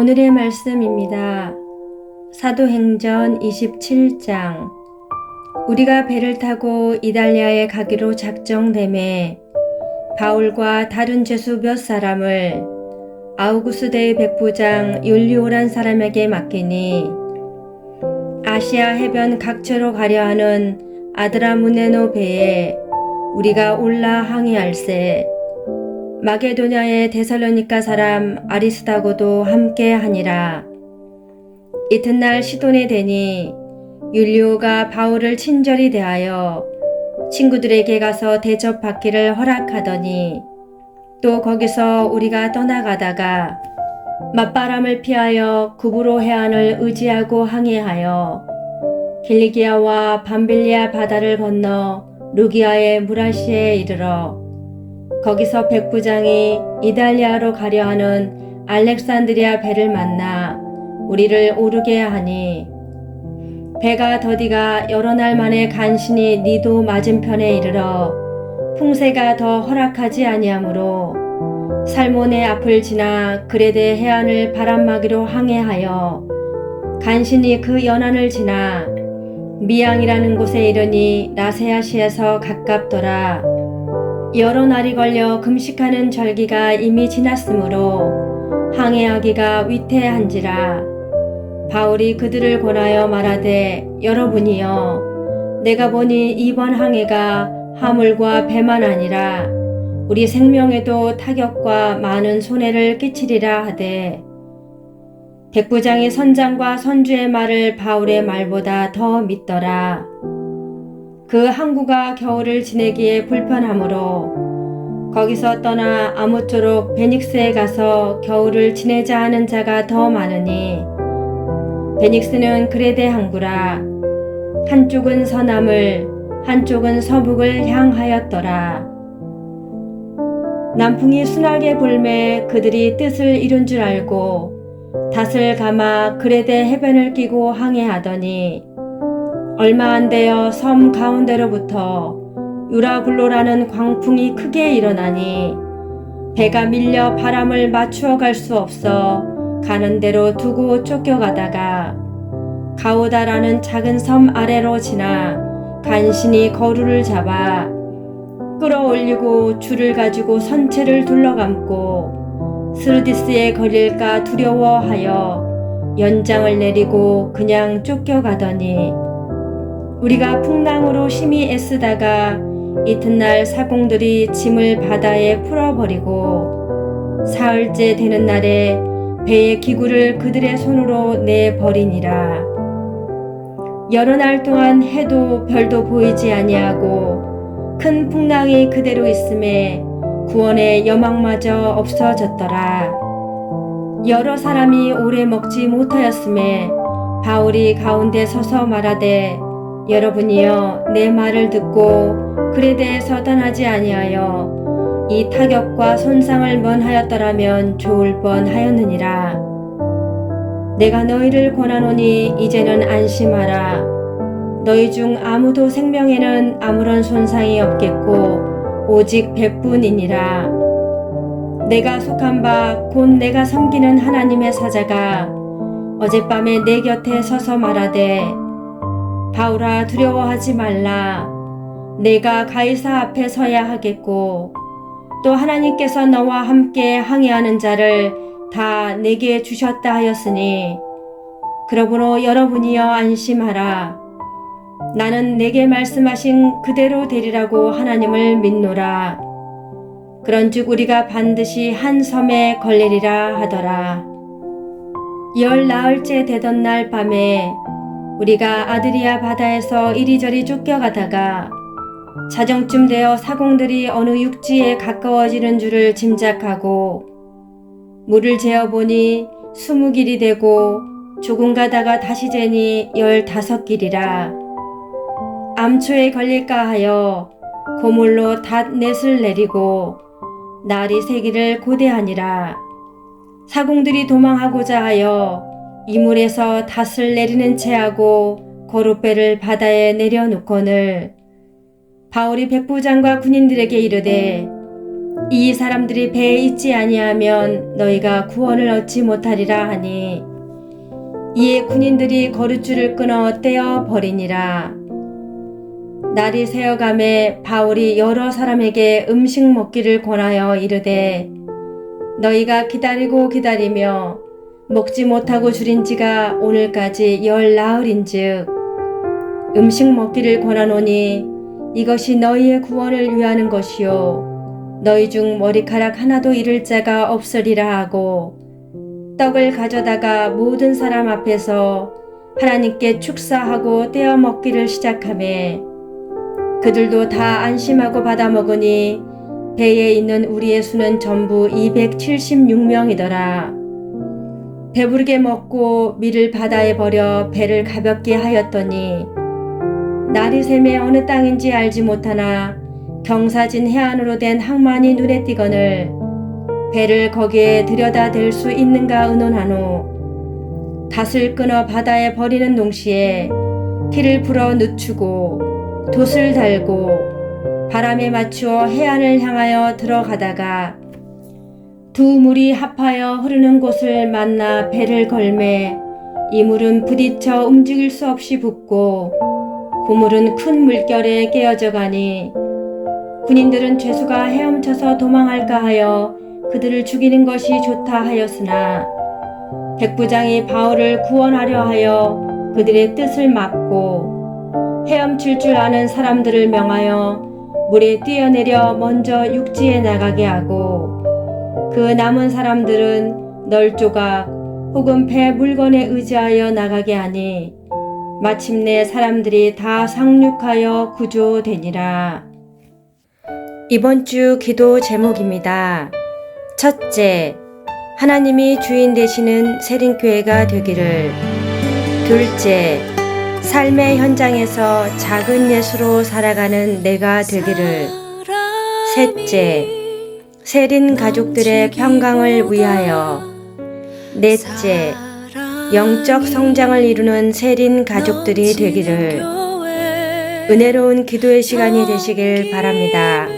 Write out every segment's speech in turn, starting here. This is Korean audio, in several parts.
오늘의 말씀입니다. 사도행전 27장 우리가 배를 타고 이달리아에 가기로 작정됨에 바울과 다른 죄수 몇 사람을 아우구스대의 백부장 율리오란 사람에게 맡기니 아시아 해변 각처로 가려 하는 아드라무네노 배에 우리가 올라 항해할세 마게도냐의 데살로니카 사람 아리스다고도 함께 하니라. 이튿날 시돈에 되니 율리오가 바울을 친절히 대하여 친구들에게 가서 대접받기를 허락하더니 또 거기서 우리가 떠나가다가 맞바람을 피하여 구브로 해안을 의지하고 항해하여 길리기아와 밤빌리아 바다를 건너 루기아의 무라시에 이르러 거기서 백부장이 이달리아로 가려 하는 알렉산드리아 배를 만나 우리를 오르게 하니 배가 더디가 여러 날 만에 간신히 니도 맞은편에 이르러 풍세가 더 허락하지 아니하므로 살몬의 앞을 지나 그레데 해안을 바람막이로 항해하여 간신히 그 연안을 지나 미양이라는 곳에 이르니 라세아시에서 가깝더라. 여러 날이 걸려 금식하는 절기가 이미 지났으므로 항해하기가 위태한지라. 바울이 그들을 권하여 말하되 여러분이여 내가 보니 이번 항해가 화물과 배만 아니라 우리 생명에도 타격과 많은 손해를 끼치리라 하되 백부장이 선장과 선주의 말을 바울의 말보다 더 믿더라. 그 항구가 겨울을 지내기에 불편하므로 거기서 떠나 아무쪼록 베닉스에 가서 겨울을 지내자 하는 자가 더 많으니 베닉스는 그레데 항구라 한쪽은 서남을 한쪽은 서북을 향하였더라. 남풍이 순하게 불매 그들이 뜻을 이룬 줄 알고 닷을 감아 그레데 해변을 끼고 항해하더니 얼마 안 되어 섬 가운데로부터 유라굴로라는 광풍이 크게 일어나니 배가 밀려 바람을 맞추어 갈 수 없어 가는 대로 두고 쫓겨가다가 가오다라는 작은 섬 아래로 지나 간신히 거루를 잡아 끌어올리고 줄을 가지고 선체를 둘러감고 스르디스에 걸릴까 두려워하여 연장을 내리고 그냥 쫓겨가더니 우리가 풍랑으로 심히 애쓰다가 이튿날 사공들이 짐을 바다에 풀어버리고 사흘째 되는 날에 배의 기구를 그들의 손으로 내버리니라. 여러 날 동안 해도 별도 보이지 아니하고 큰 풍랑이 그대로 있음에 구원의 여망마저 없어졌더라. 여러 사람이 오래 먹지 못하였음에 바울이 가운데 서서 말하되 여러분이여 내 말을 듣고 그에 대해서 떠나지 아니하여 이 타격과 손상을 면하였더라면 좋을 뻔하였느니라. 내가 너희를 권하노니 이제는 안심하라. 너희 중 아무도 생명에는 아무런 손상이 없겠고 오직 배뿐이니라. 내가 속한 바 곧 내가 섬기는 하나님의 사자가 어젯밤에 내 곁에 서서 말하되 바울아 두려워하지 말라. 내가 가이사 앞에 서야 하겠고 또 하나님께서 너와 함께 항해하는 자를 다 내게 주셨다 하였으니 그러므로 여러분이여 안심하라. 나는 내게 말씀하신 그대로 되리라고 하나님을 믿노라. 그런즉 우리가 반드시 한 섬에 걸리리라 하더라. 열 나흘째 되던 날 밤에 우리가 아드리아 바다에서 이리저리 쫓겨가다가 자정쯤 되어 사공들이 어느 육지에 가까워지는 줄을 짐작하고 물을 재어보니 스무 길이 되고 조금 가다가 다시 재니 열다섯 길이라. 암초에 걸릴까 하여 고물로 닷 넷을 내리고 날이 새기를 고대하니라. 사공들이 도망하고자 하여 이물에서 닷을 내리는 채하고 거룻배를 바다에 내려놓거늘 바울이 백부장과 군인들에게 이르되 이 사람들이 배에 있지 아니하면 너희가 구원을 얻지 못하리라 하니 이에 군인들이 거룻줄을 끊어 떼어 버리니라. 날이 새어감에 바울이 여러 사람에게 음식 먹기를 권하여 이르되 너희가 기다리고 기다리며 먹지 못하고 줄인 지가 오늘까지 열 나흘인즉 음식 먹기를 권하노니 이것이 너희의 구원을 위하는 것이요 너희 중 머리카락 하나도 잃을 자가 없으리라 하고 떡을 가져다가 모든 사람 앞에서 하나님께 축사하고 떼어 먹기를 시작하매 그들도 다 안심하고 받아 먹으니 배에 있는 우리의 수는 전부 276명이더라. 배부르게 먹고 밀을 바다에 버려 배를 가볍게 하였더니 날이 샘에 어느 땅인지 알지 못하나 경사진 해안으로 된 항만이 눈에 띄거늘 배를 거기에 들여다 댈 수 있는가 의논하노. 닷을 끊어 바다에 버리는 동시에 키를 풀어 늦추고 돛을 달고 바람에 맞추어 해안을 향하여 들어가다가 두 물이 합하여 흐르는 곳을 만나 배를 걸매 이 물은 부딪혀 움직일 수 없이 붓고 고물은 큰 물결에 깨어져 가니 군인들은 죄수가 헤엄쳐서 도망할까 하여 그들을 죽이는 것이 좋다 하였으나 백부장이 바울을 구원하려 하여 그들의 뜻을 막고 헤엄칠 줄 아는 사람들을 명하여 물에 뛰어내려 먼저 육지에 나가게 하고 그 남은 사람들은 널 조각 혹은 배 물건에 의지하여 나가게 하니 마침내 사람들이 다 상륙하여 구조되니라. 이번 주 기도 제목입니다. 첫째, 하나님이 주인 되시는 세린교회가 되기를. 둘째, 삶의 현장에서 작은 예수로 살아가는 내가 되기를. 셋째, 세린 가족들의 평강을 위하여. 넷째, 영적 성장을 이루는 세린 가족들이 되기를. 은혜로운 기도의 시간이 되시길 바랍니다.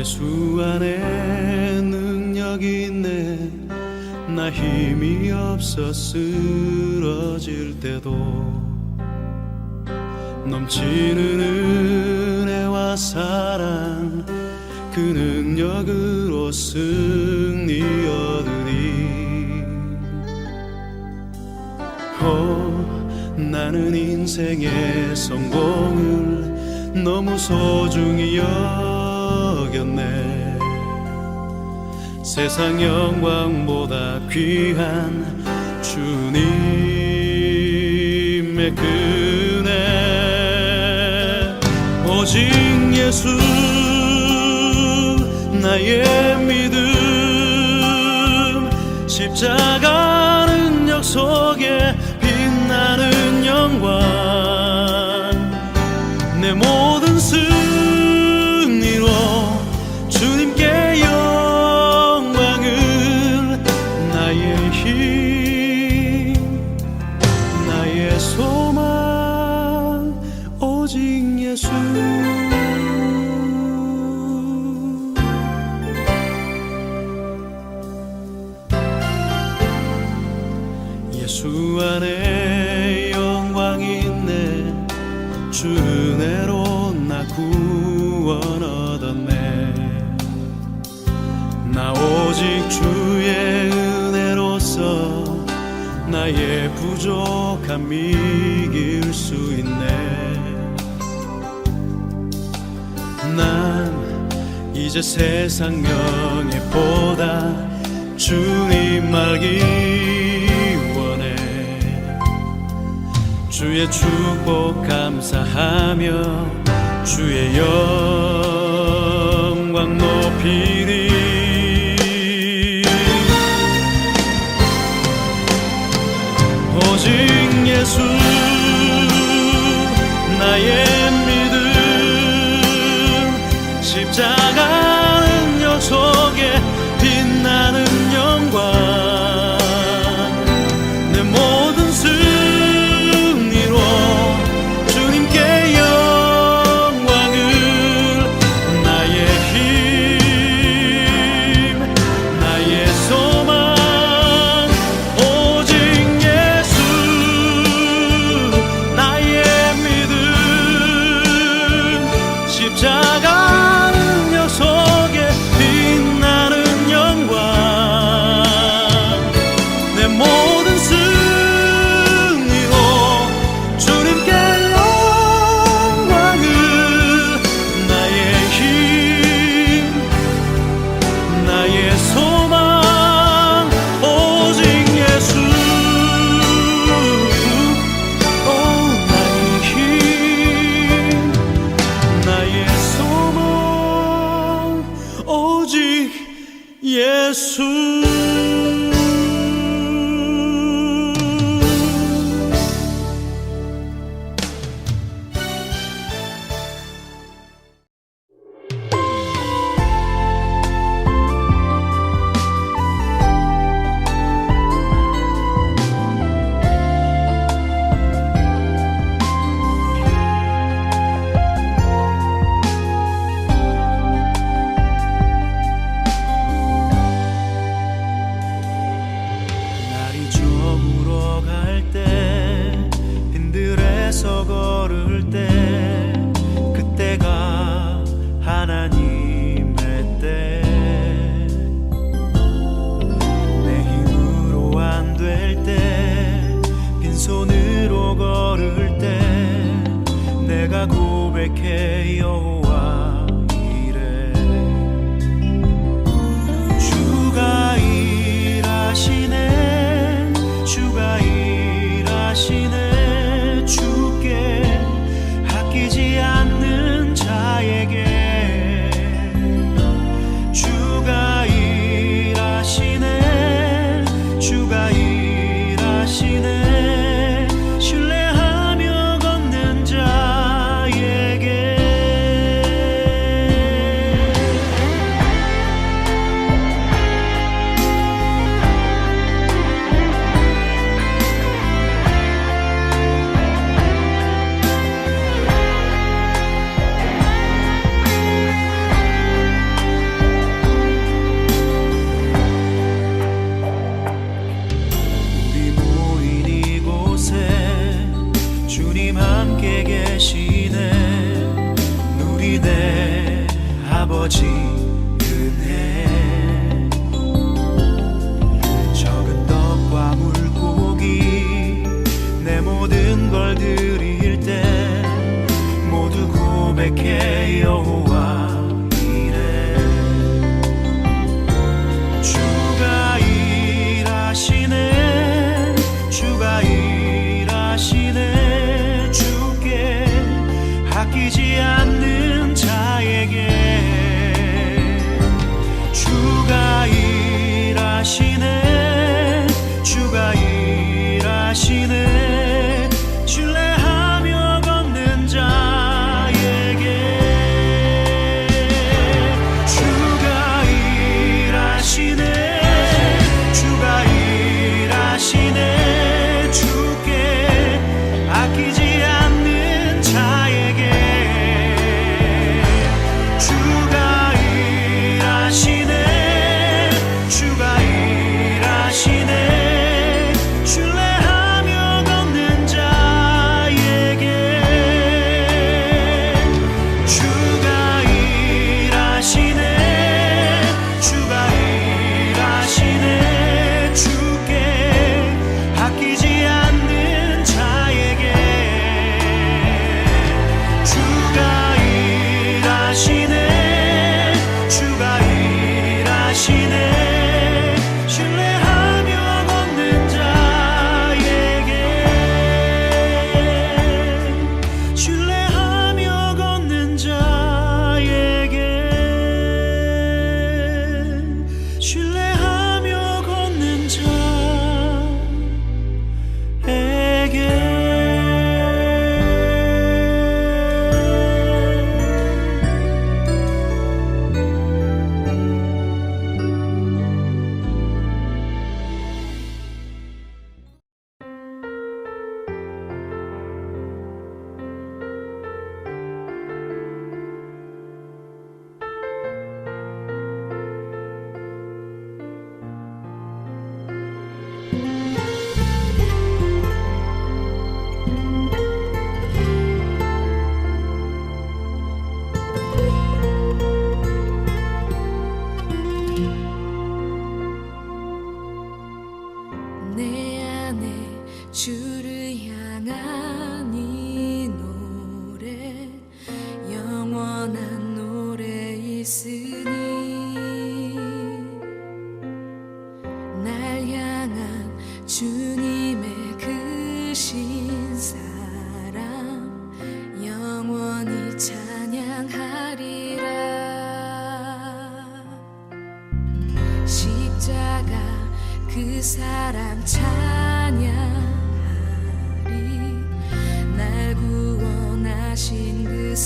예수 안에 능력이 있네. 나 힘이 없어 쓰러질 때도 넘치는 은혜와 사랑 그 능력으로 승리 얻으리 오 나는 인생의 성공을 너무 소중히 여 겼네. 세상 영광보다 귀한 주님의 그네. 오직 예수 나의 믿음 십자가 나의 부족함 이길 수 있네. 난 이제 세상 명예보다 주님 알기 원해. 주의 축복 감사하며 주의 영광 높이 예 내가 고백해 여호와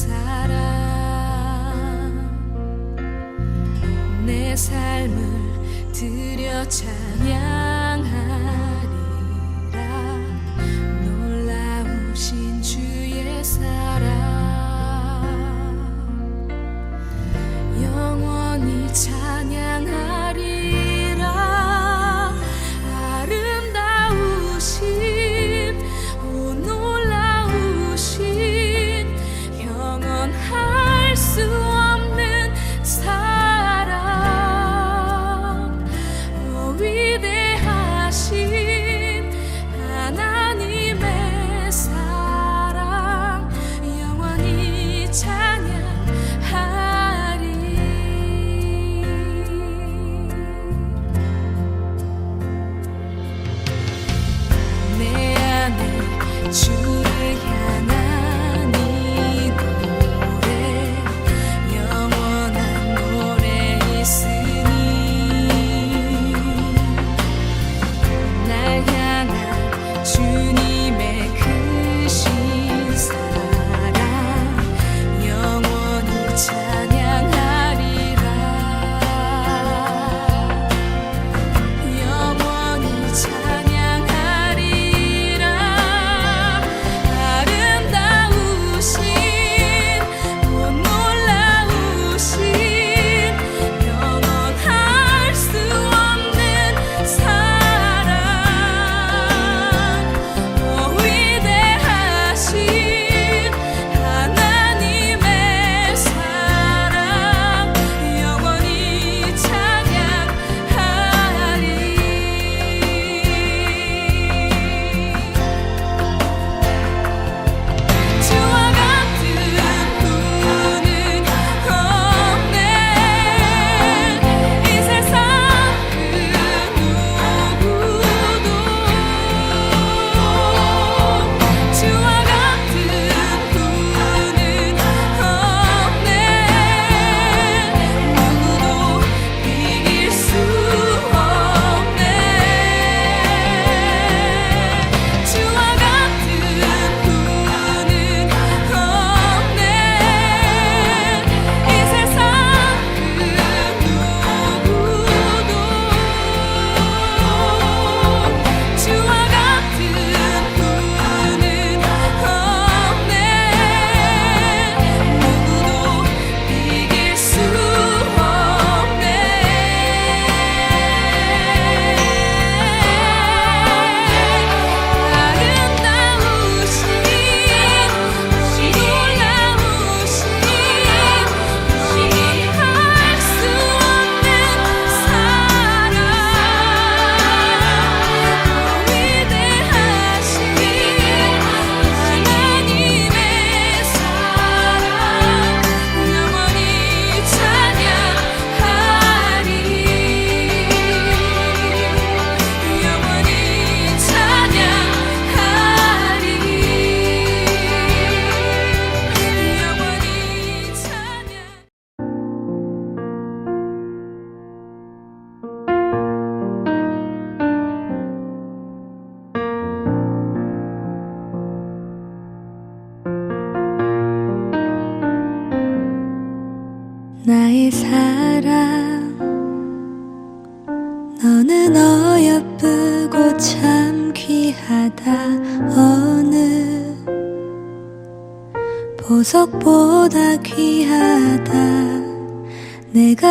사랑. 내 삶을 들여 찬양 you.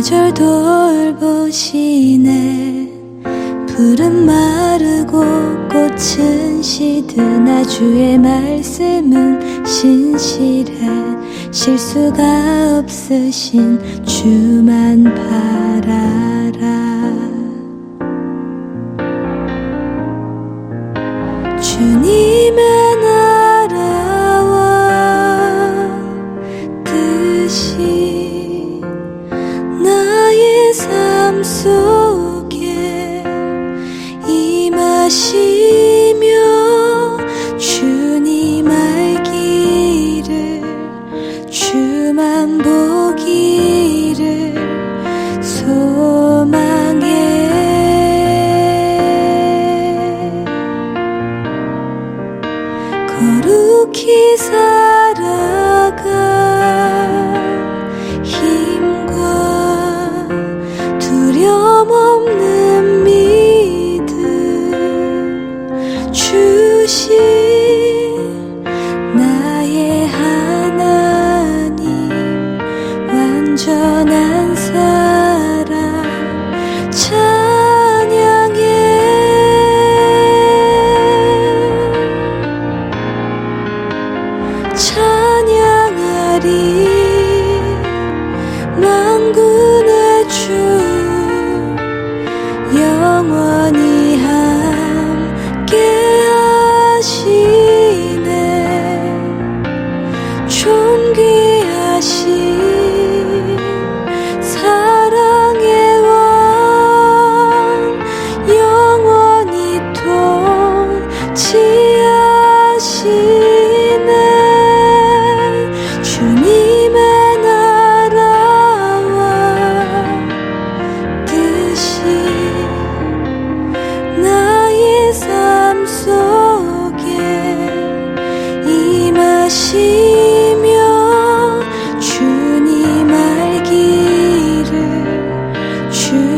계절 돌보시네. 푸른 마르고 꽃은 시든 아주의 말씀은 신실해. 실수가 없으신 주만 바라. body.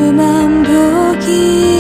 그만 보기